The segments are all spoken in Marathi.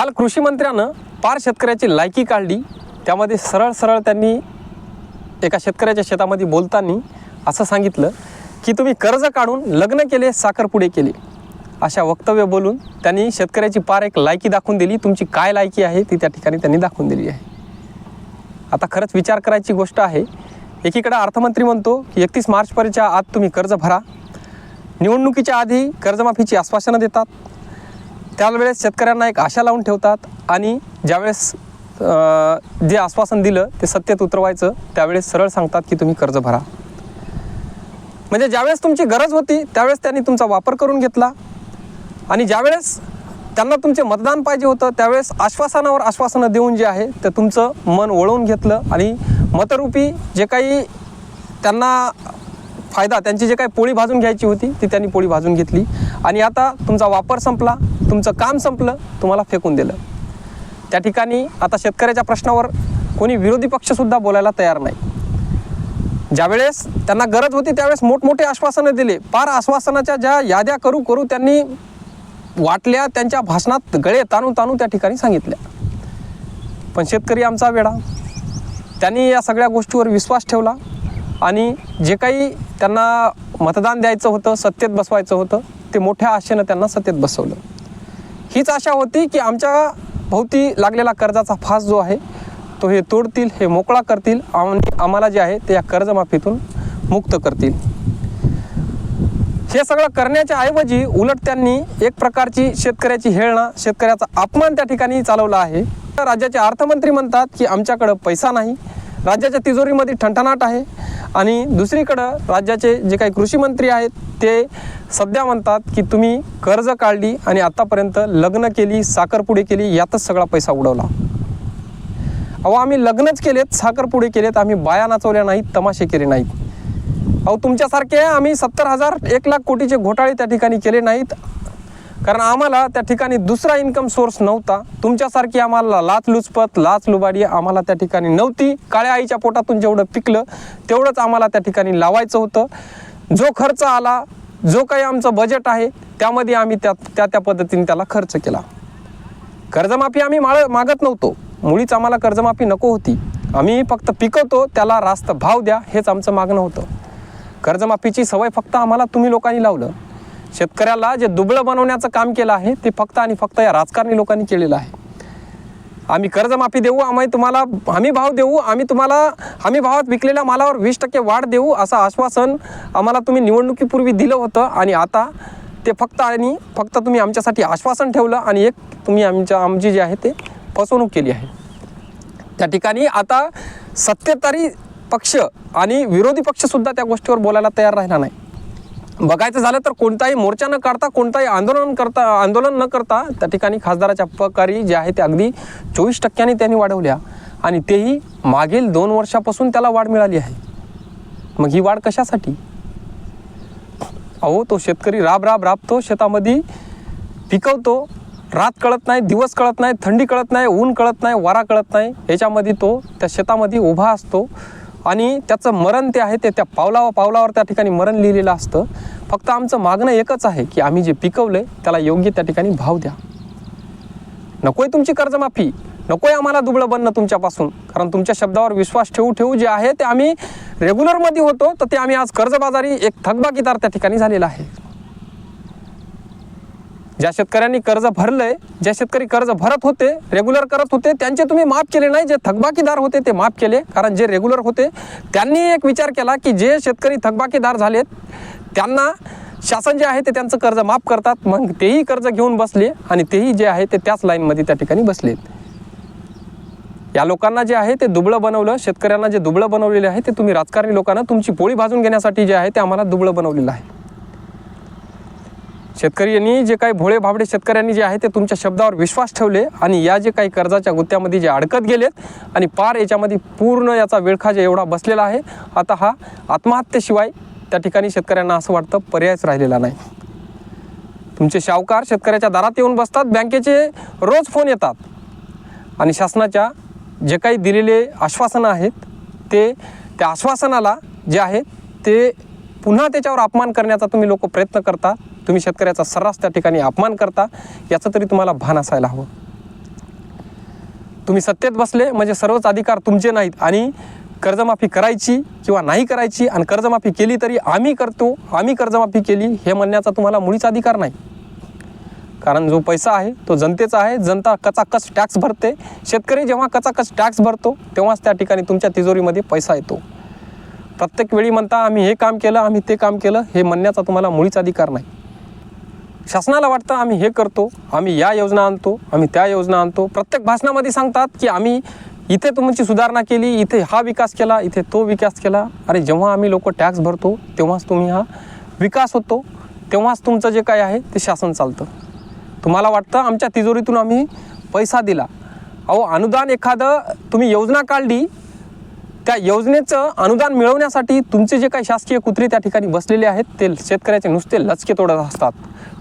काल कृषी मंत्र्यानं पार शेतकऱ्याची लायकी काढली. त्यामध्ये सरळ सरळ त्यांनी एका शेतकऱ्याच्या शेतामध्ये बोलताना असं सांगितलं की तुम्ही कर्ज काढून लग्न केले साखरपुडे केले. अशा वक्तव्य बोलून त्यांनी शेतकऱ्याची पार एक लायकी दाखवून दिली. तुमची काय लायकी आहे ती त्या ठिकाणी त्यांनी दाखवून दिली आहे. आता खरंच विचार करायची गोष्ट आहे. एकीकडे अर्थमंत्री म्हणतो की एकतीस मार्चपर्यंतच्या आत तुम्ही कर्ज भरा. निवडणुकीच्या आधी कर्जमाफीची आश्वासनं देतात. त्यावेळेस शेतकऱ्यांना एक आशा लावून ठेवतात आणि ज्यावेळेस जे आश्वासन दिलं ते सत्तेत उतरवायचं त्यावेळेस सरळ सांगतात की तुम्ही कर्ज भरा. म्हणजे ज्यावेळेस तुमची गरज होती त्यावेळेस त्यांनी तुमचा वापर करून घेतला. आणि ज्यावेळेस त्यांना तुमचे मतदान पाहिजे होतं त्यावेळेस आश्वासनावर आश्वासनं देऊन जे आहे ते तुमचं मन वळवून घेतलं. आणि मतरूपी जे काही त्यांना फायदा त्यांची जे काही पोळी भाजून घ्यायची होती ती त्यांनी पोळी भाजून घेतली. आणि आता तुमचा वापर संपला. तुमचं काम संपलं तुम्हाला फेकून दिलं. त्या ठिकाणी आता शेतकऱ्याच्या प्रश्नावर कोणी विरोधी पक्षसुद्धा बोलायला तयार नाही. ज्यावेळेस त्यांना गरज होती त्यावेळेस मोठमोठे आश्वासनं दिले. पार आश्वासनाच्या ज्या याद्या करू करू त्यांनी वाटल्या त्यांच्या भाषणात गळे ताणून ताणून त्या ठिकाणी सांगितल्या. पण शेतकरी आमचा वेळा त्यांनी या सगळ्या गोष्टीवर विश्वास ठेवला आणि जे काही त्यांना मतदान द्यायचं होतं सत्तेत बसवायचं होतं ते मोठ्या आशेनं त्यांना सत्तेत बसवलं. हीच आशा होती की आमच्या भोवती लागलेला कर्जाचा फास जो आहे तो हे तोडतील हे मोकळा करतील आणि आम्हाला जे आहे ते या कर्जमाफीतून मुक्त करतील. हे सगळं करण्याच्या ऐवजी उलट त्यांनी एक प्रकारची शेतकऱ्याची हेळणा शेतकऱ्याचा अपमान त्या ठिकाणी चालवला आहे. राज्याचे अर्थमंत्री म्हणतात की आमच्याकडं पैसा नाही. राज्याच्या तिजोरीमध्ये ठणठणाट आहे. आणि दुसरीकडं राज्याचे जे काही कृषी मंत्री आहेत ते सध्या म्हणतात की तुम्ही कर्ज काढली आणि आतापर्यंत लग्न केली साखरपुडी केली यातच सगळा पैसा उडवला. अहो आम्ही लग्नच केलेत साखरपुडे केलेत आम्ही बाया नाचवल्या नाहीत तमाशे केले नाहीत. अहो तुमच्यासारखे आम्ही सत्तर हजार एक लाख कोटीचे घोटाळे त्या ठिकाणी केले नाहीत. कारण आम्हाला त्या ठिकाणी दुसरा इन्कम सोर्स नव्हता. तुमच्यासारखी आम्हाला लाच लुचपत लाच लुबाडी आम्हाला त्या ठिकाणी नव्हती. काळ्या आईच्या पोटातून जेवढं पिकलं तेवढंच आम्हाला त्या ठिकाणी लावायचं होतं. जो खर्च आला जो काही आमचं बजेट आहे त्यामध्ये आम्ही त्या त्या त्या पद्धतीने त्याला खर्च केला. कर्जमाफी आम्ही माळ मागत नव्हतो. मुळीच आम्हाला कर्जमाफी नको होती. आम्ही फक्त पिकवतो त्याला रास्त भाव द्या हेच आमचं मागणं होतं. कर्जमाफीची सवय फक्त आम्हाला तुम्ही लोकांनी लावलं. शेतकऱ्याला जे दुबळं बनवण्याचं काम केलं आहे ते फक्त आणि फक्त या राजकारणी लोकांनी केलेलं आहे. आम्ही कर्जमाफी देऊ आम्ही तुम्हाला हमी भाव देऊ आम्ही तुम्हाला हमी भावात विकलेल्या मालावर वीस टक्के वाढ देऊ असं आश्वासन आम्हाला तुम्ही निवडणुकीपूर्वी दिलं होतं आणि आता ते फक्त आणि फक्त तुम्ही आमच्यासाठी आश्वासन ठेवलं आणि एक तुम्ही आमच्या आमची जी आहे ते फसवणूक केली आहे. त्या ठिकाणी आता सत्तेतारी पक्ष आणि विरोधी पक्षसुद्धा त्या गोष्टीवर बोलायला तयार राहिला नाही. बघायचं झालं तर कोणताही मोर्चा न करता कोणताही आंदोलन करता आंदोलन न करता त्या ठिकाणी खासदाराच्या पगारी जे आहे ते अगदी चोवीस टक्क्यांनी त्यांनी वाढवल्या. आणि तेही मागील दोन वर्षापासून त्याला वाढ मिळाली आहे. मग ही वाढ कशासाठी? अहो तो शेतकरी राब राब राबतो शेतामध्ये पिकवतो. रात कळत नाही दिवस कळत नाही थंडी कळत नाही ऊन कळत नाही वारा कळत नाही. याच्यामध्ये तो त्या शेतामध्ये उभा असतो. आणि त्याचं मरण ते आहे ते त्या पावलावर पावलावर त्या ठिकाणी मरण लिहिलेलं असतं. फक्त आमचं मागणं एकच आहे की आम्ही जे पिकवलं त्याला योग्य त्या ठिकाणी भाव द्या. नकोय तुमची कर्जमाफी. नकोय आम्हाला दुबळं बनणं तुमच्यापासून. कारण तुमच्या शब्दावर विश्वास ठेवू ठेवू जे आहे ते आम्ही रेग्युलरमध्ये होतो तर ते आम्ही आज कर्जबाजारी एक थकबाकीदार त्या ठिकाणी झालेला आहे. ज्या शेतकऱ्यांनी कर्ज भरलंय ज्या शेतकरी कर्ज भरत होते रेग्युलर करत होते त्यांचे तुम्ही माफ केले नाही जे थकबाकीदार होते ते माफ केले. कारण जे रेग्युलर होते त्यांनी एक विचार केला की जे शेतकरी थकबाकीदार झालेत त्यांना शासन जे आहे ते त्यांचं कर्ज माफ करतात मग तेही कर्ज घेऊन बसले आणि तेही जे आहे ते त्याच लाईनमध्ये त्या ठिकाणी बसलेत. या लोकांना जे आहे ते दुबळं बनवलं शेतकऱ्यांना जे दुबळं बनवलेले आहे ते तुम्ही राजकारणी लोकांना तुमची पोळी भाजून घेण्यासाठी जे आहे ते आम्हाला दुबळं बनवलेलं आहे. शेतकऱ्यांनी जे काही भोळे भाबडे शेतकऱ्यांनी जे आहे ते तुमच्या शब्दावर विश्वास ठेवले आणि या जे काही कर्जाच्या गुत्त्यामध्ये जे अडकत गेलेत आणि पार याच्यामध्ये पूर्ण याचा विळखा जे एवढा बसलेला आहे आता हा आत्महत्येशिवाय त्या ठिकाणी शेतकऱ्यांना असं वाटतं पर्यायच राहिलेला नाही. तुमचे शाहूकार शेतकऱ्याच्या दारात येऊन बसतात बँकेचे रोज फोन येतात आणि शासनाच्या जे काही दिलेले आश्वासनं आहेत ते त्या आश्वासनाला जे आहे ते पुन्हा त्याच्यावर अपमान करण्याचा तुम्ही लोक प्रयत्न करता. तुम्ही शेतकऱ्याचा सर्रास त्या ठिकाणी अपमान करता. याचं तरी तुम्हाला भान असायला हवं. तुम्ही सत्तेत बसले म्हणजे सर्वच अधिकार तुमचे नाहीत. आणि कर्जमाफी करायची किंवा नाही करायची आणि कर्जमाफी केली तरी आम्ही करतो आम्ही कर्जमाफी केली हे म्हणण्याचा तुम्हाला मुळीच अधिकार नाही. कारण जो पैसा आहे तो जनतेचा आहे. जनता कचाकच टॅक्स भरते. शेतकरी जेव्हा कचाकच टॅक्स भरतो तेव्हाच त्या ठिकाणी तुमच्या तिजोरीमध्ये पैसा येतो. प्रत्येक वेळी म्हणता आम्ही हे काम केलं आम्ही ते काम केलं हे म्हणण्याचा तुम्हाला मुळीच अधिकार नाही. शासनाला वाटतं आम्ही हे करतो आम्ही या योजना आणतो आम्ही त्या योजना आणतो. प्रत्येक भाषणामध्ये सांगतात की आम्ही इथे तुमची सुधारणा केली इथे हा विकास केला इथे तो विकास केला. अरे जेव्हा आम्ही लोक टॅक्स भरतो तेव्हाच तुम्ही हा विकास होतो तेव्हाच तुमचं जे काय आहे ते शासन चालतं. तुम्हाला वाटतं आमच्या तिजोरीतून आम्ही पैसा दिला. अहो अनुदान एखादं तुम्ही योजना काढली त्या योजनेचं अनुदान मिळवण्यासाठी तुमचे जे काही शासकीय कुत्रे त्या ठिकाणी बसलेले आहेत ते शेतकऱ्याचे नुसते लचके तोडत असतात.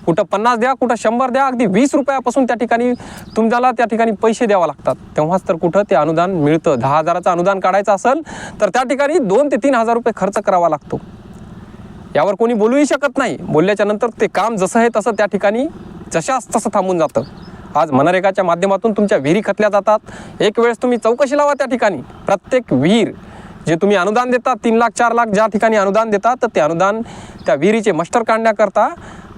कुठं पन्नास द्या कुठं शंभर द्या अगदी वीस रुपयापासून त्या ठिकाणी तुम्हाला त्या ठिकाणी पैसे द्यावा लागतात. तेव्हाच तर कुठं ते अनुदान मिळतं. दहा हजाराचं अनुदान काढायचं असेल तर त्या ठिकाणी दोन ते तीन हजार रुपये खर्च करावा लागतो. यावर कोणी बोलूही शकत नाही. बोलल्याच्या नंतर ते काम जसं आहे तसं त्या ठिकाणी जशास तसं थांबून जातं. आज मनरेगाच्या माध्यमातून तुमच्या विहिरी खतल्या जातात. एक वेळेस तुम्ही चौकशी लावा त्या ठिकाणी. प्रत्येक विहीर जे तुम्ही अनुदान देता तीन लाख चार लाख ज्या ठिकाणी अनुदान देतात तर ते अनुदान त्या विहिरीचे मस्टर काढण्याकरता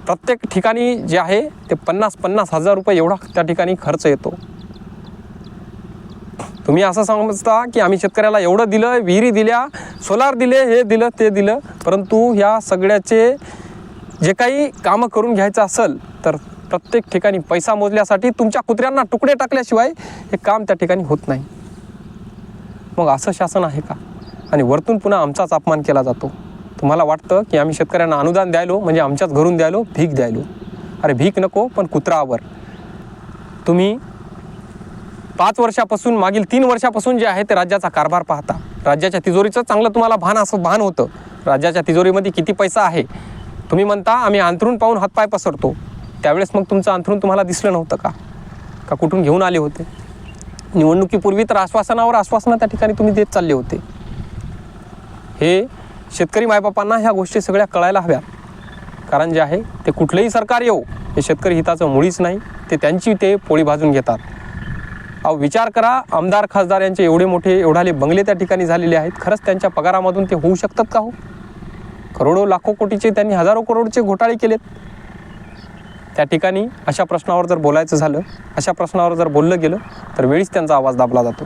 प्रत्येक ठिकाणी जे आहे ते पन्नास पन्नास हजार रुपये एवढा त्या ठिकाणी खर्च येतो. तुम्ही असं समजता की आम्ही शेतकऱ्याला एवढं दिलं विहिरी दिल्या सोलार दिले हे दिलं ते दिलं परंतु ह्या सगळ्याचे जे काही कामं करून घ्यायचं असेल तर प्रत्येक ठिकाणी पैसा मोजल्यासाठी तुमच्या कुत्र्यांना तुकडे टाकल्याशिवाय हे काम त्या ठिकाणी होत नाही. मग असं शासन आहे का? आणि वरतून पुन्हा आमचाच अपमान केला जातो. तुम्हाला वाटतं की आम्ही शेतकऱ्यांना अनुदान द्यायलो म्हणजे आमच्याच घरून द्यायलो भीक द्यायलो. अरे भीक नको पण कुत्रावर तुम्ही पाच वर्षापासून मागील तीन वर्षापासून जे आहे ते राज्याचा कारभार पाहता. राज्याच्या तिजोरीचं चांगलं तुम्हाला भान असं भान होतं. राज्याच्या तिजोरीमध्ये किती पैसा आहे? तुम्ही म्हणता आम्ही अंथरून पाहून हातपाय पसरतो. त्यावेळेस मग तुमचं अंथरून तुम्हाला दिसलं नव्हतं का? का कुठून घेऊन आले होते? निवडणुकीपूर्वी तर आश्वासनावर आश्वासनं त्या ठिकाणी तुम्ही देत चालले होते. हे शेतकरी मायबापांना ह्या गोष्टी सगळ्या कळायला हव्या कारण जे आहे ते कुठलंही सरकार येऊ हे शेतकरी हिताचं मुळीच नाही ते त्यांची ते पोळी भाजून घेतात. अहो विचार करा आमदार खासदार यांचे एवढे मोठे एवढाले बंगले त्या ठिकाणी झालेले आहेत खरंच त्यांच्या पगारामधून ते होऊ शकतात का हो? करोडो लाखो कोटीचे त्यांनी हजारो करोडचे घोटाळे केलेत. त्या ठिकाणी अशा प्रश्नावर जर बोलायचं झालं अशा प्रश्नावर जर बोललं गेलं तर वेळीच त्यांचा आवाज दाबला जातो.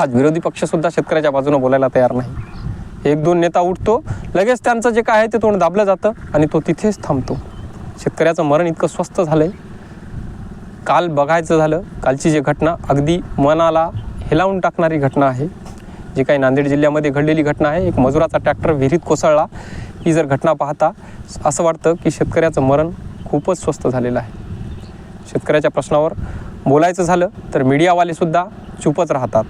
आज विरोधी पक्षसुद्धा शेतकऱ्याच्या बाजूनं बोलायला तयार नाही. एक दोन नेता उठतो लगेच त्यांचं जे काय आहे ते तोंड दाबलं जातं आणि तो तिथेच थांबतो. शेतकऱ्याचं मरण इतकं स्वस्त झालं आहे काल बघायचं झालं कालची जी घटना अगदी मनाला हेलावून टाकणारी घटना आहे. जी काही नांदेड जिल्ह्यामध्ये घडलेली घटना आहे एक मजुराचा ट्रॅक्टर विहिरीत कोसळला. ही जर घटना पाहता असं वाटतं की शेतकऱ्याचं मरण खूपच स्वस्त झालेलं आहे. शेतकऱ्याच्या प्रश्नावर बोलायचं झालं तर मीडियावालेसुद्धा चुपच राहतात.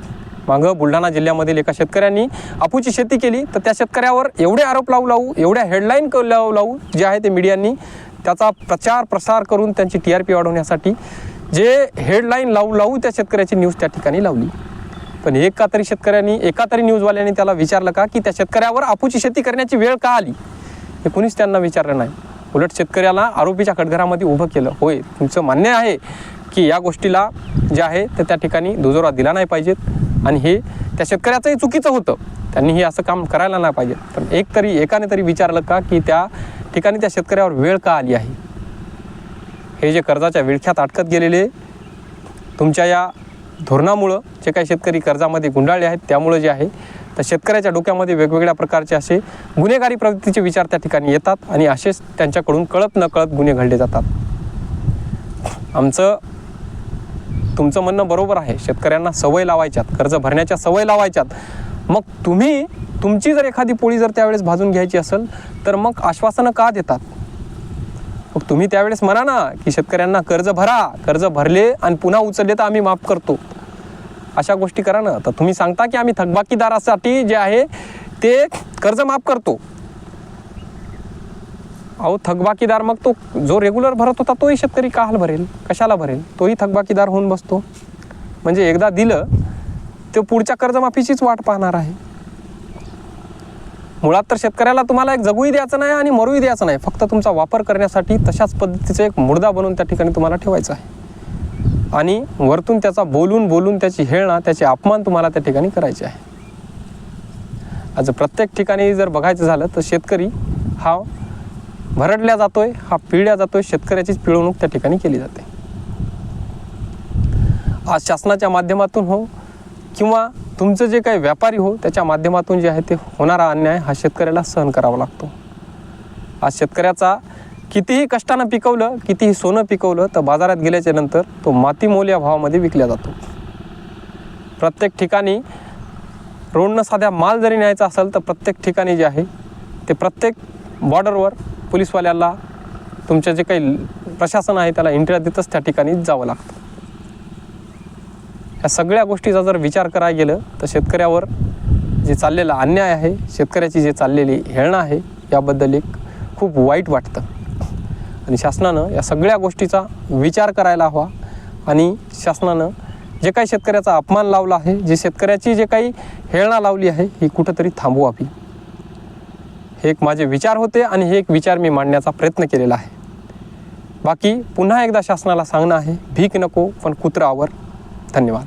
मागं बुलढाणा जिल्ह्यामधील एका शेतकऱ्यांनी अपूची शेती केली तर त्या शेतकऱ्यावर एवढे आरोप लावू लावू एवढ्या हेडलाईन क लावू लावू जे आहे ते मीडियांनी त्याचा प्रचार प्रसार करून त्यांची टी आर पी वाढवण्यासाठी जे हेडलाईन लावू लावू त्या शेतकऱ्याची न्यूज त्या ठिकाणी लावली. पण एका तरी शेतकऱ्यांनी एका तरी न्यूजवाल्यांनी त्याला विचारलं का की त्या शेतकऱ्यावर आपूची शेती करण्याची वेळ का आली? हे कुणीच त्यांना विचारलं नाही. उलट शेतकऱ्याला आरोपीच्या खडघरामध्ये उभं केलं. होय तुमचं मान्य आहे की या गोष्टीला जे आहे ते त्या ठिकाणी दुजोरा दिला नाही पाहिजेत आणि हे त्या शेतकऱ्याचंही चुकीचं होतं. त्यांनी हे असं काम करायला नाही पाहिजे पण एक तरी एकाने तरी विचारलं का की त्या ठिकाणी त्या शेतकऱ्यावर वेळ का आली आहे? हे जे कर्जाच्या विळख्यात अटकत गेलेले तुमच्या या धोरणामुळं जे काही शेतकरी कर्जामध्ये गुंडाळले आहेत त्यामुळं जे आहे तर शेतकऱ्याच्या डोक्यामध्ये वेगवेगळ्या प्रकारचे असे गुन्हेगारी प्रवृत्तीचे विचार त्या ठिकाणी येतात आणि असेच त्यांच्याकडून कळत न कळत गुन्हे घडले जातात. आमचं तुमचं म्हणणं बरोबर आहे. शेतकऱ्यांना सवय लावायच्यात कर्ज भरण्याच्या सवय लावायच्यात. मग तुम्ही तुमची जर एखादी पोळी जर त्यावेळेस भाजून घ्यायची असेल तर मग आश्वासनं का देतात? मग तुम्ही त्यावेळेस म्हणा ना की शेतकऱ्यांना कर्ज भरा कर्ज भरले आणि पुन्हा उचलले तर आम्ही माफ करतो. अशा गोष्टी करा ना. तर तुम्ही सांगता की आम्ही थकबाकीदारासाठी जे आहे ते कर्ज माफ करतो. अहो थकबाकीदार मग तो जो रेग्युलर भरत होता तोही शेतकरी का हाल भरेल? कशाला भरेल? तोही थकबाकीदार होऊन बसतो. म्हणजे एकदा दिलं तो पुढच्या कर्जमाफीचीच वाट पाहणार आहे. मुळात तर शेतकऱ्याला तुम्हाला एक जगूही द्यायचं नाही आणि मरूही द्यायचं नाही. फक्त तुमचा वापर करण्यासाठी तशाच पद्धतीचं एक मुर्दा बनवून त्या ठिकाणी तुम्हाला ठेवायचं आहे. आणि वरतून त्याचा बोलून बोलून त्याची हेळणा त्याचे अपमान तुम्हाला त्या ठिकाणी करायचे आहे. आज प्रत्येक ठिकाणी जर बघायचं झालं तर शेतकरी हा भरडल्या जातोय हा पिळल्या जातोय शेतकऱ्याचीच पिळवणूक त्या ठिकाणी केली जाते. आज शासनाच्या माध्यमातून हो किंवा तुमचं जे काही व्यापारी हो त्याच्या माध्यमातून जे आहे ते होणारा अन्याय हा शेतकऱ्याला सहन करावा लागतो. आज शेतकऱ्याचा कितीही कष्टानं पिकवलं कितीही सोनं पिकवलं तर बाजारात गेल्याच्यानंतर तो मातीमोल या भावामध्ये विकल्या जातो. प्रत्येक ठिकाणी रोडनं साध्या माल जरी न्यायचा असेल तर प्रत्येक ठिकाणी जे आहे ते प्रत्येक बॉर्डरवर पोलीसवाल्याला तुमचं जे काही प्रशासन आहे त्याला एंट्री देतच त्या ठिकाणी जावं लागतं. या सगळ्या गोष्टीचा जर विचार करायला गेलं तर शेतकऱ्यावर जे चाललेला अन्याय आहे शेतकऱ्याची जे चाललेली हेळणं आहे याबद्दल एक खूप वाईट वाटतं. आणि शासनानं या सगळ्या गोष्टीचा विचार करायला हवा. आणि शासनानं जे काही शेतकऱ्याचा अपमान लावला आहे जे शेतकऱ्याची जे काही हेळणा लावली आहे ही कुठंतरी थांबवावी. हे एक माझे विचार होते आणि हे एक विचार मी मांडण्याचा प्रयत्न केलेला आहे. बाकी पुन्हा एकदा शासनाला सांगणं आहे भीक नको पण कुत्रावर धन्यवाद.